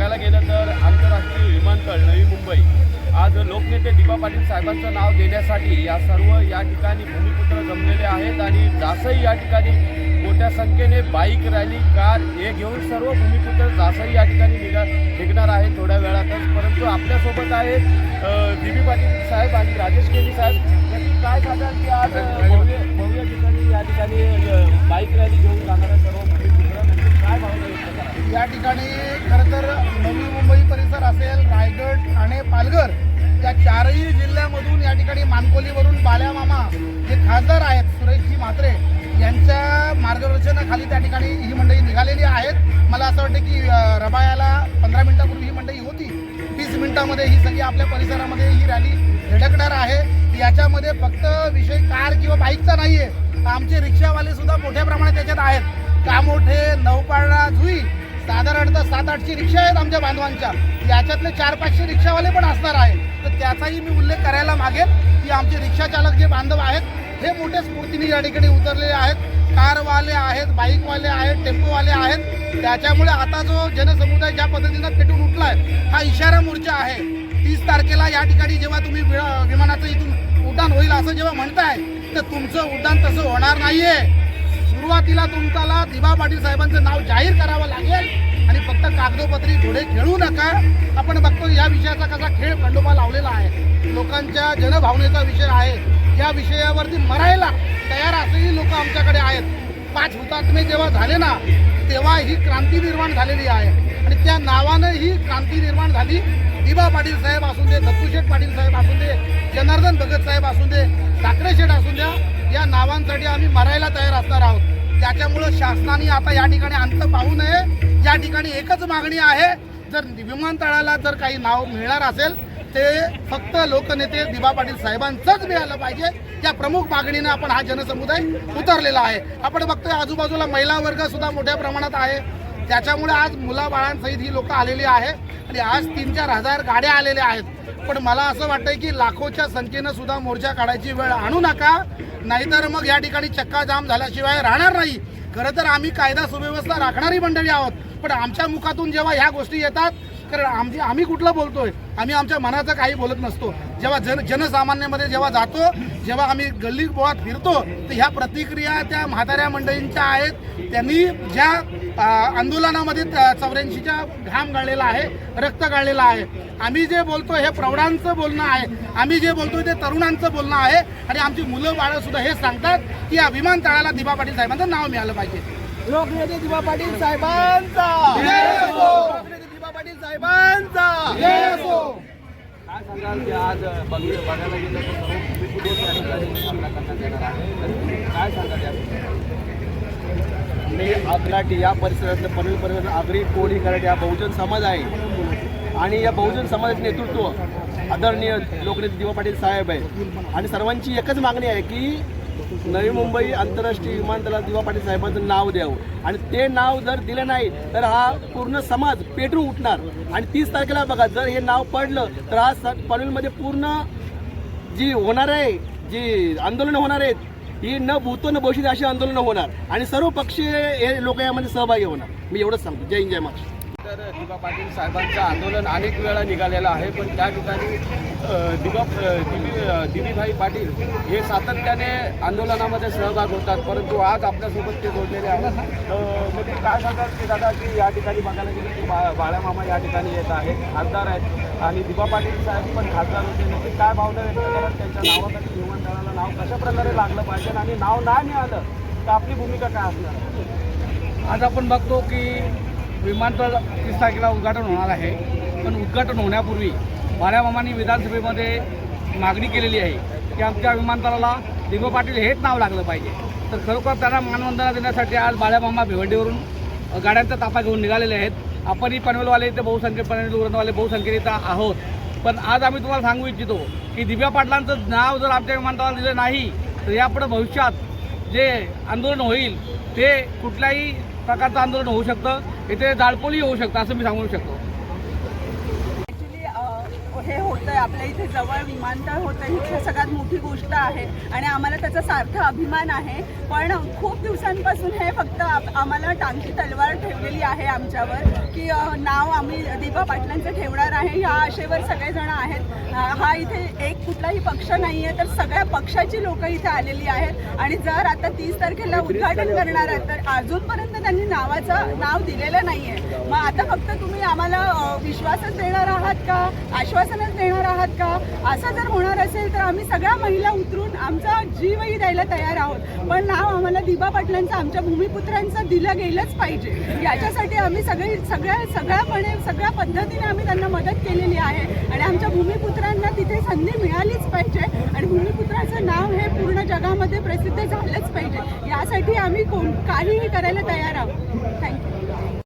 बघायला गेलं तर आंतरराष्ट्रीय विमानतळ नवी मुंबई. आज लोकनेते दिबा पाटील साहेबांचं नाव देण्यासाठी या सर्व या ठिकाणी भूमिपुत्र जमलेले आहेत आणि जासही या ठिकाणी मोठ्या संख्येने बाईक रॅली कार हे घेऊन सर्व भूमिपुत्र जासही या ठिकाणी निघा निघणार आहेत थोड्या वेळातच. परंतु आपल्यासोबत आहेत दिबी पाटील साहेब आणि राजेश केली साहेब. यांनी काय सांगाल की आज भव्य ठिकाणी या ठिकाणी बाईक रॅली घेऊन जाणाऱ्या सर्व भूमिपुत्र काय भावना या ठिकाणी खरं तर नवी मुंबई परिसर असेल रायगड ठाणे पालघर या चारही जिल्ह्यामधून या ठिकाणी मानकोलीवरून बाल्या मामा जे खासदार आहेत सुरेशजी म्हात्रे यांच्या मार्गदर्शनाखाली त्या ठिकाणी ही मंडळी निघालेली आहेत. मला असं वाटतं की रबायाला पंधरा मिनिटापूर्वी ही मंडळी होती. तीस मिनिटामध्ये ही सगळी आपल्या परिसरामध्ये ही रॅली धडकणार आहे. याच्यामध्ये फक्त विषय कार किंवा बाईकचा नाही आहे आमचे रिक्षावाले सुद्धा मोठ्या प्रमाणात त्याच्यात आहेत. कामोठे नवपाळणा जुई साधारणतः सात आठशे रिक्षा आहेत आमच्या बांधवांच्या. याच्यातले चार पाचशे रिक्षावाले पण असणार आहे तर त्याचाही मी उल्लेख करायला मागेन की आमचे रिक्षाचालक जे बांधव आहेत हे मोठे स्फूर्तीने या ठिकाणी उतरलेले आहेत. कारवाले आहेत बाईकवाले आहेत टेम्पोवाले आहेत. त्याच्यामुळे आता जो जनसमुदाय ज्या पद्धतीनं पेटून आहे हा इशारा मोर्चा आहे. तीस तारखेला या ठिकाणी जेव्हा तुम्ही वि- विमानाचं इथून उड्डाण होईल असं जेव्हा म्हणताय तर तुमचं उड्डाण तसं होणार नाहीये. सुरुवातीला तुमच्याला दिबा पाटील साहेबांचं नाव जाहीर करावं लागेल. आणि फक्त कागदोपत्री घोडे खेळू नका. आपण बघतो या विषयाचा कसा खेळ खंडोबा लावलेला आहे. लोकांच्या जनभावनेचा विषय आहे. या विषयावरती मरायला तयार असेही लोक आमच्याकडे आहेत. पाच हुतात्मे जेव्हा झाले ना तेव्हा ही क्रांती निर्माण झालेली आहे. आणि त्या नावानं ही क्रांती निर्माण झाली. दिबा पाटील साहेब असू दे दत्तूशेठ पाटील साहेब असू दे जनार्दन भगत साहेब असू दे ठाकरे शेठ असू द्या या नावांसाठी आम्ही मरायला तयार असणार आहोत. त्याच्यामुळं शासनाने आता या ठिकाणी अंत पाहू नये. या ठिकाणी एकच मागणी आहे जर विमानतळाला जर काही नाव मिळणार असेल ते फक्त लोकनेते दिबा पाटील साहेबांचंच मिळालं पाहिजे. या प्रमुख मागणीनं आपण हा जनसमुदाय उतरलेला आहे. आपण बघतोय आजूबाजूला महिला वर्ग सुद्धा मोठ्या प्रमाणात आहे. त्याच्यामुळे आज मुलाबाळांसहित ही लोक आलेली आहे आणि आज तीन चार हजार गाड्या आलेल्या आहेत. पण मला असं वाटतंय की लाखोच्या संख्येनं सुद्धा मोर्चा काढायची वेळ आणू नका. नाहीतर मग या ठिकाणी चक्का जाम झाल्याशिवाय राहणार नाही. खरं तर आम्ही कायदा सुव्यवस्था राखणारी मंडळी आहोत. पण आमच्या मुखातून जेव्हा ह्या गोष्टी येतात कारण आमची आम्ही कुठलं बोलतोय? आम्ही आमच्या मनाचं काही बोलत नसतो. जेव्हा जन जनसामान्यामध्ये जेव्हा जातो जेव्हा आम्ही गल्ली बोळात फिरतो तर ह्या प्रतिक्रिया त्या म्हाताऱ्या मंडळींच्या आहेत. त्यांनी ज्या आंदोलनामध्ये चौऱ्याऐंशीच्या घाम गाळलेला आहे रक्त गाळलेलं आहे. आम्ही जे बोलतो हे प्रौढांचं बोलणं आहे. आम्ही जे बोलतोय ते तरुणांचं बोलणं आहे. आणि आमची मुलं बाळं सुद्धा हे सांगतात की या विमानतळाला दिबा पाटील साहेबांचं नाव मिळालं पाहिजे. लोकनेते दिबा पाटील साहेबांचा. दिबा पाटील साहेबांचा. काय सांगाल की आज बघ बघायला गेलं काय सांगाल या मी आगलाटी या परिसरातलं पनवेल परिसर आगरी कोळी कराड या बहुजन समाज आहे. आणि या बहुजन समाजाचे नेतृत्व आदरणीय लोकनेते दिवा पाटील साहेब आहे. आणि सर्वांची एकच मागणी आहे की नवी मुंबई आंतरराष्ट्रीय विमानतळात दिवा पाटील साहेबांचं नाव द्यावं. आणि ते नाव जर दिलं नाही तर हा पूर्ण समाज पेटून उठणार. आणि तीस तारखेला बघा जर हे नाव पडलं तर हा स पनवेलमध्ये पूर्ण जी होणार आहे जी आंदोलन होणार आहेत ही न भूतो न भविष्य अशी आंदोलनं होणार. आणि सर्व पक्षीय हे लोक यामध्ये सहभागी होणार. मी एवढंच सांगतो. जय हिंद जय महाराष्ट्र. तर दिबा पाटील साहेबांचं आंदोलन अनेक वेळा निघालेलं आहे पण त्या ठिकाणी दिबा दिबी दिबीभाई पाटील हे सातत्याने आंदोलनामध्ये सहभाग होतात. परंतु आज आपल्यासोबत ते जोडलेले आहेत. मग म्हणजे काय सांगतात की दादा की या ठिकाणी बघायला गेलं की बा बाळामामा या ठिकाणी येत आहेत खासदार आहेत. आणि दिबा पाटील साहेब पण खासदार होते. नक्की काय भावना व्यक्त करत त्यांच्या नावासाठी नाव कशा प्रकारे लागलं पाहिजे आणि नाव नाही मिळालं तर आपली भूमिका काय असणार? आज आपण बघतो की विमानतळ तीस तारखेला उद्घाटन होणार आहे. पण उद्घाटन होण्यापूर्वी बाळ्यामामांनी विधानसभेमध्ये मागणी केलेली आहे की आमच्या विमानतळाला दिगो पाटील हेच नाव लागलं पाहिजे. तर खरोखर त्यांना मानवंदना देण्यासाठी आज बाळ्यामामा भिवंडीवरून गाड्यांचा ताफा घेऊन निघालेले आहेत. आपणही पनवेलवाले इथे बहुसंख्य पनवेल उरणवाले बहुसंख्येने आहोत. पण आज आम्ही तुम्हाला सांगू इच्छितो की दिव्या पाटलांचं नाव जर आमच्या विमानतळाला दिलं नाही तर यापुढे भविष्यात जे आंदोलन होईल ते कुठल्याही प्रकारचं आंदोलन होऊ शकतं. इथे जाळपोली होऊ शकतं असं मी सांगू शकतो. हे होतंय आपल्या इथे जवळ विमानतळ होतं ही सगळ्यात मोठी गोष्ट आहे. आणि आम्हाला त्याचा सार्थ अभिमान आहे. पण खूप दिवसांपासून हे फक्त आम्हाला टांगी तलवार ठेवलेली आहे आमच्यावर की नाव आम्ही दीपा पाटलांचं ठेवणार आहे. ह्या आशेवर सगळेजण आहेत. हा इथे एक कुठलाही पक्ष नाही आहे तर सगळ्या पक्षाची लोक इथे आलेली आहेत. आणि जर आता तीस तारखेला उद्घाटन करणार आहेत तर अजूनपर्यंत त्यांनी नावाचं नाव दिलेलं नाही आहे मग आता फक्त तुम्ही आम्हाला विश्वासच देणार आहात का? आश्वासनच देणार आहात का? असं जर होणार असेल तर आम्ही सगळ्या महिला उतरून आमचा जीवही द्यायला तयार आहोत. पण नाव आम्हाला दिबा पाटलांचं आमच्या भूमिपुत्रांचं दिलं गेलंच पाहिजे. याच्यासाठी आम्ही सगळी सगळ्या सगळ्यापणे सगळ्या पद्धतीने आम्ही त्यांना मदत केलेली आहे. आणि आमच्या भूमिपुत्रांना तिथे संधी मिळालीच पाहिजे. आणि भूमिपुत्राचं नाव हे पूर्ण जगामध्ये प्रसिद्ध झालंच पाहिजे. यासाठी आम्ही कोण काहीही करायला तयार आहोत.